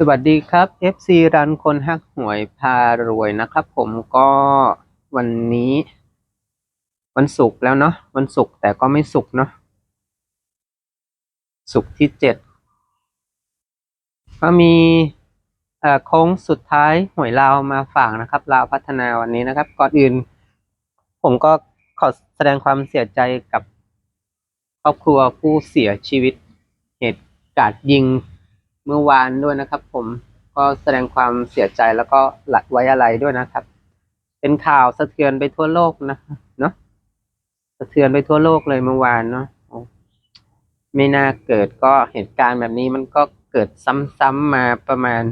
สวัสดีครับ FC รันคนฮักหวยพารวยนะครับ ผมก็วันนี้ วันศุกร์แล้วเนาะวันศุกร์แต่ก็ไม่ศุกร์เนาะศุกร์ที่เจ็ดก็มีโค้งสุดท้ายหวยลาวมาฝากนะครับลาวพัฒนาวันนี้นะครับ ก่อนอื่น ผมก็ขอแสดงความเสียใจกับครอบครัวผู้เสียชีวิตเหตุการณ์ยิง เมื่อวานด้วยนะครับ ผมก็แสดงความเสียใจแล้วก็หลัดไว้อะไรด้วยนะครับ เป็นข่าวสะเทือนไปทั่วโลกนะเนาะสะเทือนไปทั่วโลกเลยเมื่อวานเนาะไม่น่าเกิดก็เหตุการณ์แบบนี้มันก็เกิดซ้ำๆมาประมาณ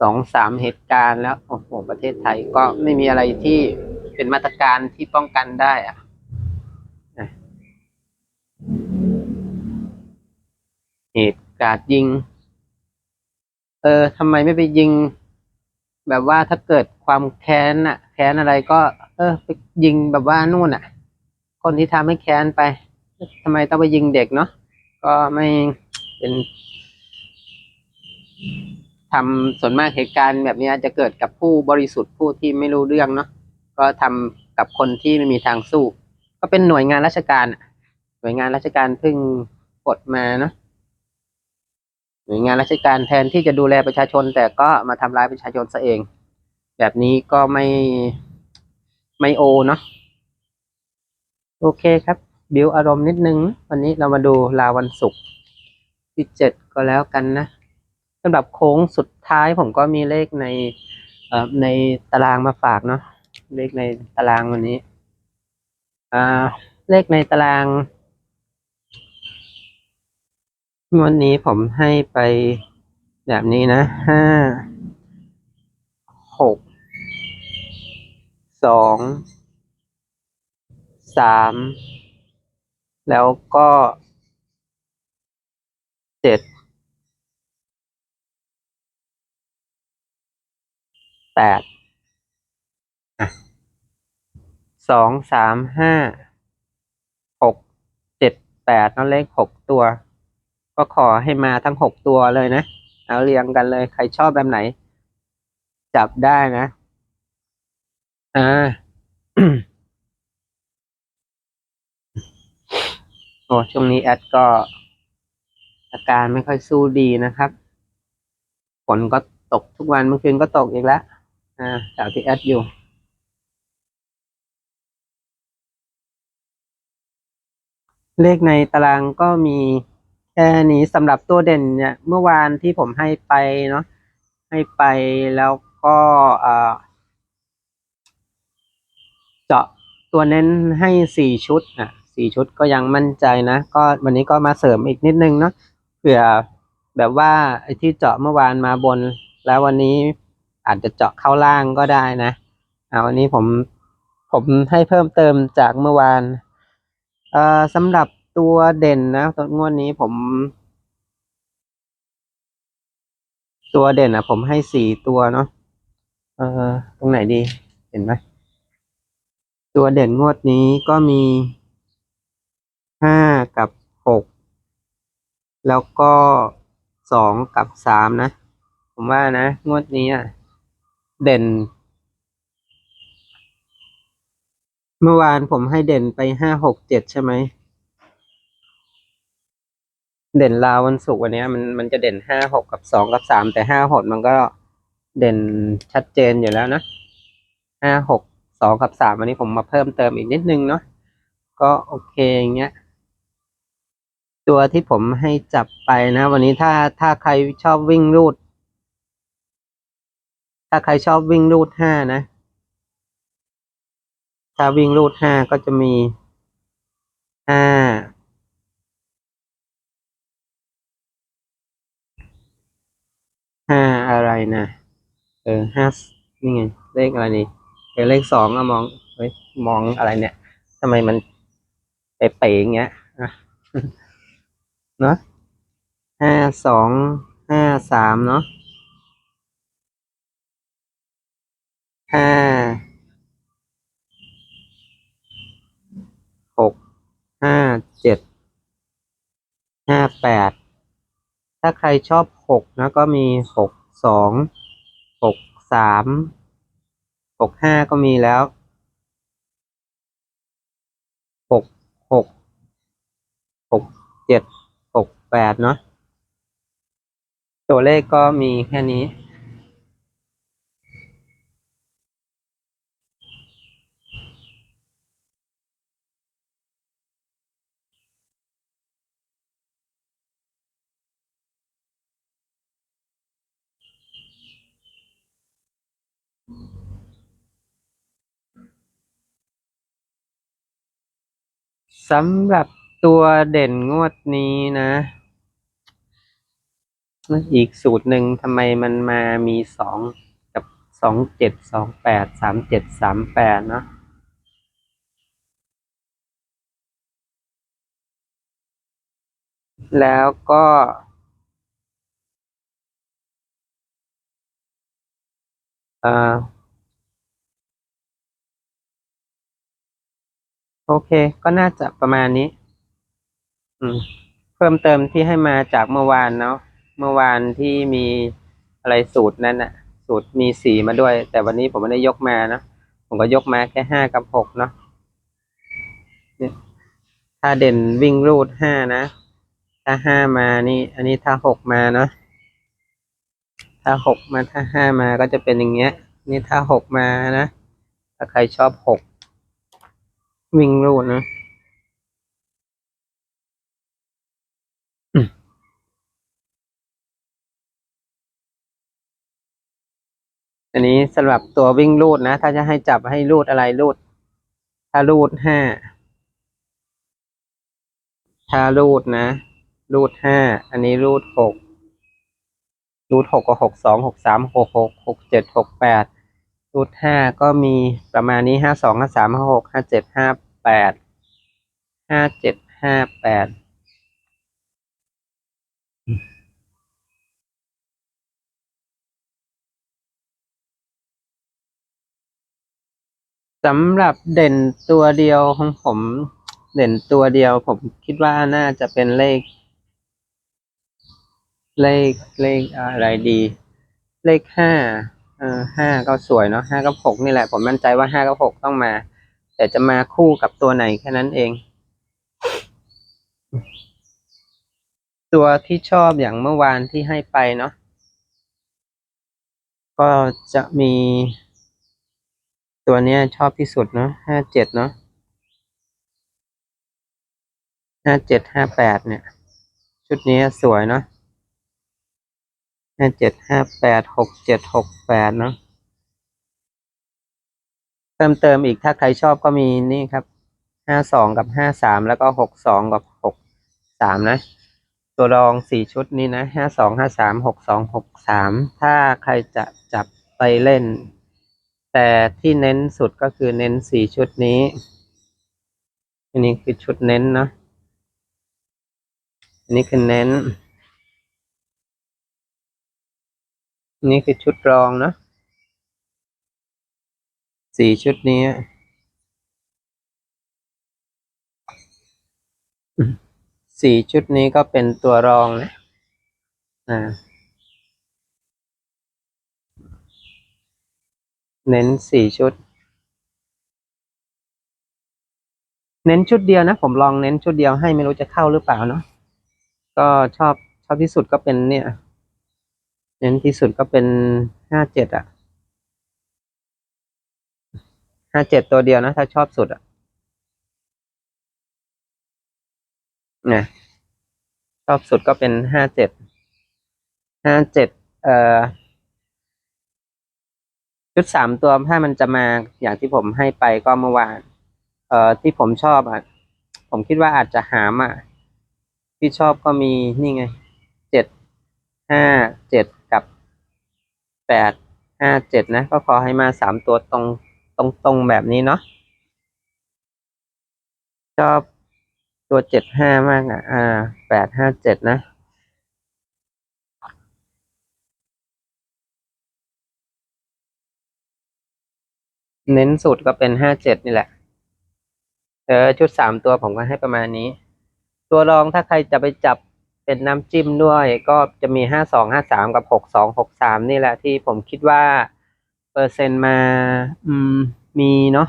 สองสามเหตุการณ์แล้วโอ้โหประเทศไทยก็ไม่มีอะไรที่เป็นมาตรการที่ป้องกันได้อะเหตุการณ์ยิง เออทำไมไม่ไปยิง แบบว่าถ้าเกิดความแค้นอะแค้นอะไรก็ เออไปยิงแบบว่านู่นอะคนที่ทำให้แค้นไปทำไมต้องไปยิงเด็กเนาะก็ไม่เป็นทำส่วนมากเหตุการณ์แบบนี้จะเกิดกับผู้บริสุทธิ์ผู้ที่ไม่รู้เรื่องเนาะก็ทำกับคนที่ไม่มีทางสู้ ก็เป็นหน่วยงานราชการหน่วยงานราชการเพิ่งปลดมาเนาะ น่วยงานราชการแทนที่จะดูแลประชาชน แต่ก็มาทำร้ายประชาชนซะเอง แบบนี้ก็ไม่ไม่โอเนาะโอเคครับ บิวอารมณ์นิดนึง วันนี้เรามาดูลาวันศุกร์ที่เจ็ดก็แล้วกันนะสำหรับโค้งสุดท้ายผมก็มีเลขในในตารางมาฝากเนาะเลขในตารางวันนี้ อ่า เลขในตาราง วันนี้ผมให้ไปแบบนี้นะ ห้า หก สอง สาม แล้วก็เจ็ด แปดสอง สาม ห้า หก เจ็ด แปดนั่นเลขหกตัว ก็ขอให้มาทั้งหกตัวเลยนะ เอาเรียงกันเลย ใครชอบแบบไหน จับได้นะ อ่าโอ้ช่วงนี้แอดก็ อาการไม่ค่อยสู้ดีนะครับฝนก็ตกทุกวันเมื่อคืนก็ตกอีกแล้วอ่าแถวที่แอดอยู่เลขในตารางก็มี แค่นี้สำหรับตัวเด่นเนี่ยเมื่อวานที่ผมให้ไปเนาะให้ไปแล้วก็เอ่อเจาะตัวเน้นให้สี่ชุดอะสี่ชุดก็ยังมั่นใจนะ ก็วันนี้ก็มาเสริมอีกนิดนึงเนาะเผื่อแบบว่าไอ้ที่เจาะเมื่อวานมาบน แล้ววันนี้อาจจะเจาะเข้าล่างก็ได้นะอ่าวันนี้ผมผมให้เพิ่มเติมจากเมื่อวานเอ่อสำหรับ ตัวเด่นนะตัวงวดนี้ผม ตัวเด่นอะ ผมให้สี่ตัวเนาะเออตรงไหนดี เห็นไหมตัวเด่นงวดนี้ก็มีห้ากับหกแล้วก็สองกับสามนะ ผมว่านะ งวดนี้อะ เด่น เมื่อวานผมให้เด่นไปห้าหกเจ็ดใช่ไหม เด่นลาววันศุกร์วันนี้มันมันจะเด่นห้าหกกับสองกับสามแต่ห้าหกมันก็เด่นชัดเจนอยู่แล้วนะห้าหกสองกับสามวันนี้ผมมาเพิ่มเติมอีกนิดนึงเนาะก็โอเคอย่างเงี้ย ตัวที่ผมให้จับไปนะ วันนี้ถ้าถ้าใครชอบวิ่งรูด ถ้าใครชอบวิ่งรูดห้านะ ถ้าวิ่งรูดห้าก็จะมีห้า ห้าอะไรนะเออห้านี่ไงเลขอะไรนี่เออเลขสองอะมองเฮ้ยมองอะไรเนี่ยทำไมมันเป๋ๆอย่างเงี้ยอะเนาะห้าสองห้าสามเนาะห้าหกห้าเจ็ดห้าแปด ถ้าใครชอบหกนะก็มีหกสองหกสามหกห้าก็มีแล้วหกหกหกเจ็ดหกแปดเนาะตัวเลขก็มีแค่นี้ สำหรับตัวเด่นงวดนี้นะอีกสูตรหนึ่งทำไมมันมามีสองกับสองเจ็ดสองแปดสามเจ็ดสามแปดเนาะแล้วก็อ่อ โอเค ก็น่าจะประมาณนี้ อืม เพิ่มเติมที่ให้มาจากเมื่อวานเนาะ เมื่อวานที่มีอะไรสูตรนั้นอะสูตรมีสีมาด้วย แต่วันนี้ผมไม่ได้ยกมานะ ผมก็ยกมาแค่ห้ากับหกเนาะเนี่ยถ้าเด่นวิ่งรูดห้านะ ถ้าห้ามานี่ อันนี้ถ้าหกมาเนาะ ถ้าหกมาถ้าห้ามาก็จะเป็นอย่างเงี้ย นี่ถ้าหกมานะ ถ้าใครชอบหก วิ่งรูดนะอันนี้สำหรับตัววิ่งรูดนะ ถ้าจะให้จับให้รูดอะไรรูด ถ้ารูดห้าถ้ารูดนะ รูดห้าอันนี้รูดหกรูดหกก็หกสองหกสามหกหกหกเจ็ดหกแปด รูดห้าก็มีประมาณนี้ห้าสองห้าสามห้าหกห้าเจ็ดห้าแปดห้าเจ็ดห้าแปดสำหรับเด่นตัวเดียวของผม เด่นตัวเดียวผมคิดว่าน่าจะเป็นเลข เลขเลขอะไรดี เลขห้า เออห้าก็สวยเนาะห้ากับหกนี่แหละ ผมมั่นใจว่าห้ากับหกต้องมา แต่จะมาคู่กับตัวไหนแค่นั้นเอง ตัวที่ชอบอย่างเมื่อวานที่ให้ไปเนาะก็จะมี ตัวเนี้ยชอบที่สุดเนาะห้าเจ็ดเนาะห้าเจ็ดห้าแปดเนี่ย ชุดนี้สวยเนาะ ห้าเจ็ดห้าแปดหกเจ็ดหกแปดเนาะเพิ่มเติมอีกถ้าใครชอบก็มีนี่ครับห้าสองกับห้าสามแล้วก็หกสองกับหกสามนะ ตัวรองสี่ชุดนี้นะห้าสองห้าสามหกสองหกสามถ้าใครจะจับไปเล่น แต่ที่เน้นสุดก็คือเน้นสี่ชุดนี้อันนี้คือชุดเน้นเนาะอันนี้คือเน้น อั นนี้คือชุดรองนะสี่ชุดนี้สี่ชุดนี้ก็เป็นตัวรองนะอ่าเน้นสี่ชุด เน้นชุดเดียวนะ ผมลองเน้นชุดเดียวให้ไม่รู้จะเข้าหรือเปล่าเนาะก็ชอบชอบที่สุดก็เป็นเนี่ย เน้นที่สุดก็เป็นห้าเจ็ดอะห้าเจ็ดตัวเดียวนะ ถ้าชอบสุดอะนี่ยชอบสุดก็เป็นห้าเจ็ดห้าเจ็ดเอ่อชุดสามตัวถ้ามันจะมาอย่างที่ผมให้ไปก็เมื่อวานเอ่อที่ผมชอบอะผมคิดว่าอาจจะหามอะที่ชอบก็มีนี่ไงเจ็ดห้าเจ็ด แปดห้าเจ็ดนะ ก็ขอให้มาสามตัวตรงตรงตรงแบบนี้เนาะชอบตัวเจ็ดห้ามากอะ อ่าแปดห้าเจ็ดนะเน้นสุดก็เป็นห้าเจ็ดนี่แหละ เออชุดสามตัวผมก็ให้ประมาณนี้ ตัวรองถ้าใครจะไปจับ เป็นน้ำจิ้มด้วยก็จะมีห้าสองห้าสามกับหกสองหกสามนี่แหละที่ผมคิดว่า เปอร์เซ็นต์มา อืม มีเนาะ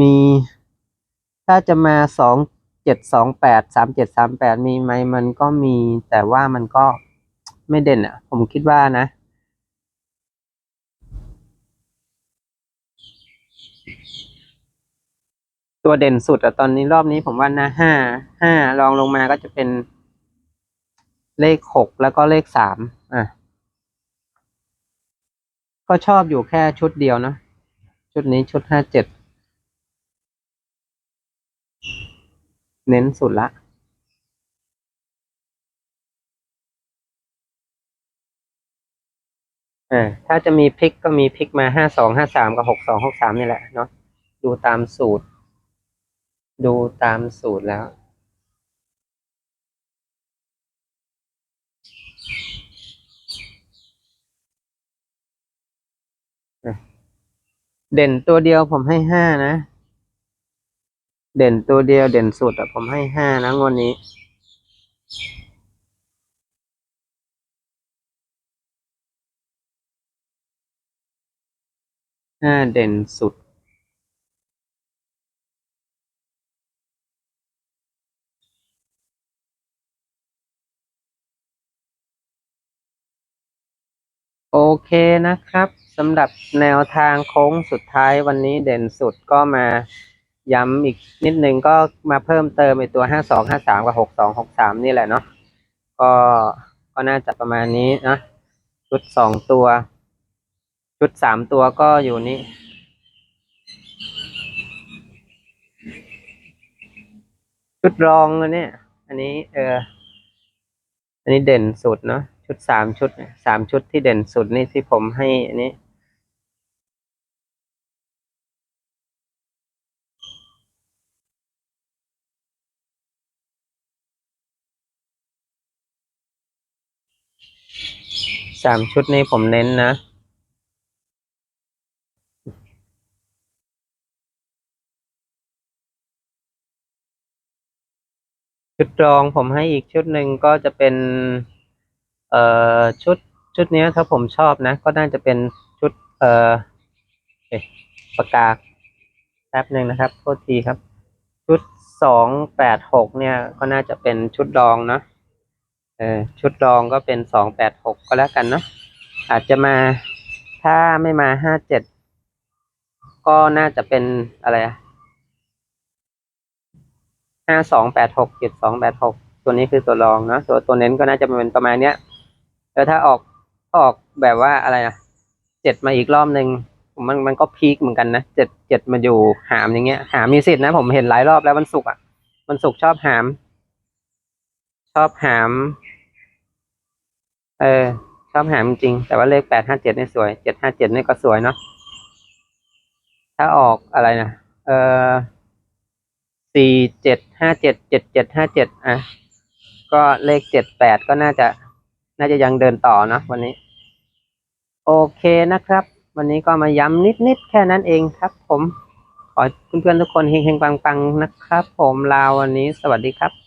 มี ถ้าจะมาสองเจ็ดสองแปดสามเจ็ดสามแปดมีไหมมันก็มี แต่ว่ามันก็ไม่เด่นอะ ผมคิดว่านะตัวเด่นสุดอะตอนนี้รอบนี้ผมว่านะห้าห้ารองลงมาก็จะเป็น เลขหกแล้วก็เลขสามอะ ก็ชอบอยู่แค่ชุดเดียวเนะ ชุดนี้ชุดห้าเจ็ด เน้นสุดละอ่าถ้าจะมีพลิกก็มีพลิกมาห้าสองห้าสามกับหกสองหกสามนี่แหละเนาะดูตามสูตร ดูตามสูตรแล้ว เด่นตัวเดียวผมให้ห้านะ เด่นตัวเดียวเด่นสุดอะผมให้ห้านะงวดนี้ห้าเด่นสุด โอเคนะครับสำหรับแนวทางโค้งสุดท้ายวันนี้เด่นสุดก็มาย้ำอีกนิดนึงก็มาเพิ่มเติมไอตัวห้าสองห้าสามกับหกสองหกสามนี่แหละเนาะก็ก็น่าจะประมาณนี้นะชุดสองตัว ชุดสามตัวก็อยู่นี้ชุดรองเนี้ยอันนี้เอออันนี้เด่นสุดเนาะ ชุดสามชุดสามชุดที่เด่นสุดนี่ที่ผมให้อันนี้สามชุดนี้ผมเน้นนะ ชุดรองผมให้อีกชุดหนึ่งก็จะเป็น เอ่อชุดชุดนี้ถ้าผมชอบนะ ก็น่าจะเป็นชุดเอ่อเอ๊ะปากกาแป๊บหนึ่งนะครับโทษทีครับ ชุดสองแปดหกเนี่ย ก็น่าจะเป็นชุดรองเนาะเออชุดรองก็เป็นสองแปดหกก็แล้วกันเนาะอาจจะมาถ้าไม่มาห้าเจ็ดก็น่าจะเป็นอะไรอะห้าสองแปดหกเจ็ดสองแปดหกตัวนี้คือตัวรองเนาะตัวตัวเน้นก็น่าจะเป็นประมาณเนี้ย แล้วถ้าออกออกแบบว่าอะไรอะเจ็ดมาอีกรอบหนึ่งมันมันก็พีคเหมือนกันนะเจ็ดเจ็ดมาอยู่หามอย่างเงี้ย หามมีสิทธินะผมเห็นหลายรอบแล้ววันศุกร์อะวันศุกร์ชอบหาม ชอบหาม เออ ชอบหามจริง แต่ว่าเลขแปดห้าเจ็ดนี่สวยเจ็ดห้าเจ็ดนี่ก็สวยเนาะถ้าออกอะไรนะเออสี่เจ็ดห้าเจ็ดเจ็ดเจ็ดห้าเจ็ดอะก็เลขเจ็ดแปดก็น่าจะ น่าจะยังเดินต่อเนาะวันนี้ โอเคนะครับ วันนี้ก็มาย้ำนิดๆแค่นั้นเองครับผม ขอเพื่อนๆทุกคนเฮงๆปังๆนะครับ ผมลาวันนี้สวัสดีครับ